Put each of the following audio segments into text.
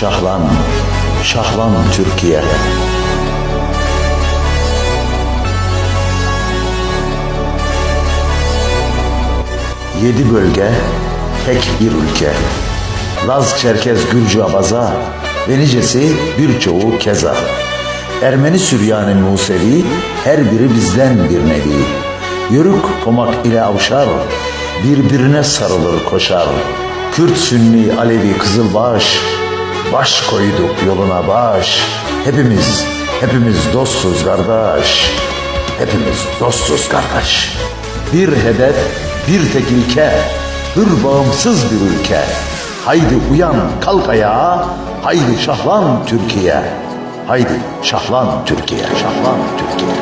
Şahlan, şahlan Türkiye. Yedi bölge, tek bir ülke. Laz, Çerkez, Gürcü, Abaza ve nicesi birçoğu keza. Ermeni, Süryani, Musevi her biri bizden bir nevi. Yörük, Pomak ile Avşar birbirine sarılır koşar. Kürt, Sünni, Alevi, Kızılbaş baş koyduk yoluna baş. Hepimiz, hepimiz dostuz kardeş. Hepimiz dostuz kardeş. Bir hedef, bir tek ilke, hür bağımsız bir ülke. Haydi uyan, kalk ayağa, haydi şahlan Türkiye. Haydi şahlan Türkiye, şahlan Türkiye.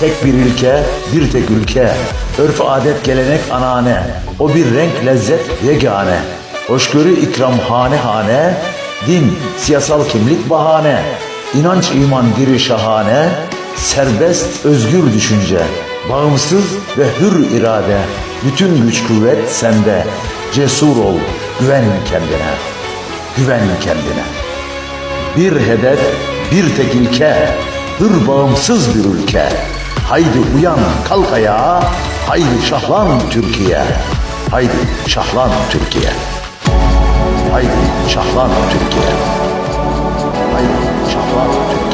Tek bir ülke, bir tek ülke. Örf, adet, gelenek, anane. O bir renk, lezzet, yegane. Hoşgörü, ikram, hane hane. Din, siyasal kimlik, bahane. İnanç, iman, diri, şahane. Serbest, özgür düşünce. Bağımsız ve hür irade. Bütün güç kuvvet sende. Cesur ol, güven kendine. Güven kendine. Bir hedef, bir tek ilke, hür bağımsız bir ülke. Haydi uyan, kalk ayağa, haydi şahlan Türkiye. Haydi şahlan Türkiye. Haydi şahlan Türkiye. Haydi şahlan Türkiye.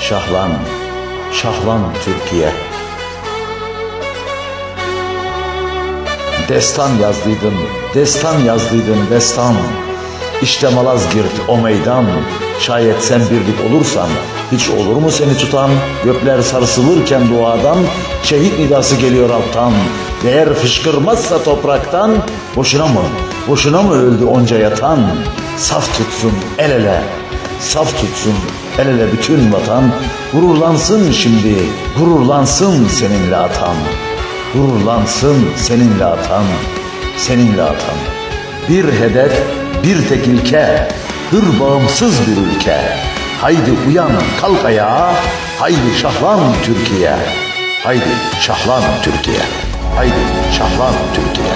Şahlan, şahlan Türkiye. Destan yazdıydın, destan yazdıydın destan. İşte Malazgirt o meydan. Şayet sen birlik olursan hiç olur mu seni tutan? Gökler sarsılırken duadan şehit nidası geliyor alttan. Değer fışkırmazsa topraktan boşuna mı? Boşuna mı öldü onca yatan? Saf tutsun el ele, saf tutsun el ele bütün vatan. Gururlansın şimdi, gururlansın seninle atan. Gururlansın seninle atan, seninle atan. Bir hedef, bir tek ilke, hür bağımsız bir ülke. Haydi uyan, kalk ayağa, haydi şahlan Türkiye. Haydi şahlan Türkiye. Haydi şahlan Türkiye.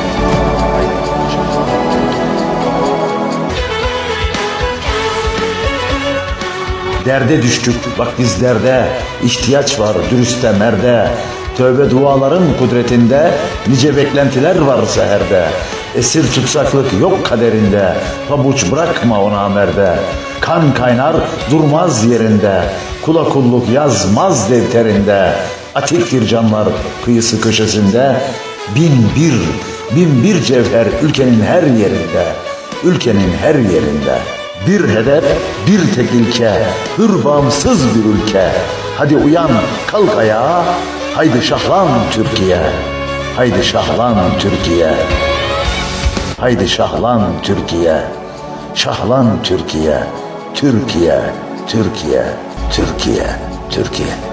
Derde düştük bak bizlerde, ihtiyaç var dürüste merde. Tövbe duaların kudretinde, nice beklentiler var seherde. Esir tutsaklık yok kaderinde, pabuç bırakma ona merde. Kan kaynar durmaz yerinde, kula kulluk yazmaz defterinde. Atiktir canlar kıyısı köşesinde, bin bir, bin bir cevher ülkenin her yerinde, ülkenin her yerinde. Bir hedef, bir tek ilke, hür bağımsız bir ülke. Hadi uyan, kalk ayağa, haydi şahlan Türkiye. Haydi şahlan Türkiye. Haydi şahlan Türkiye. Şahlan Türkiye. Türkiye, Türkiye, Türkiye, Türkiye.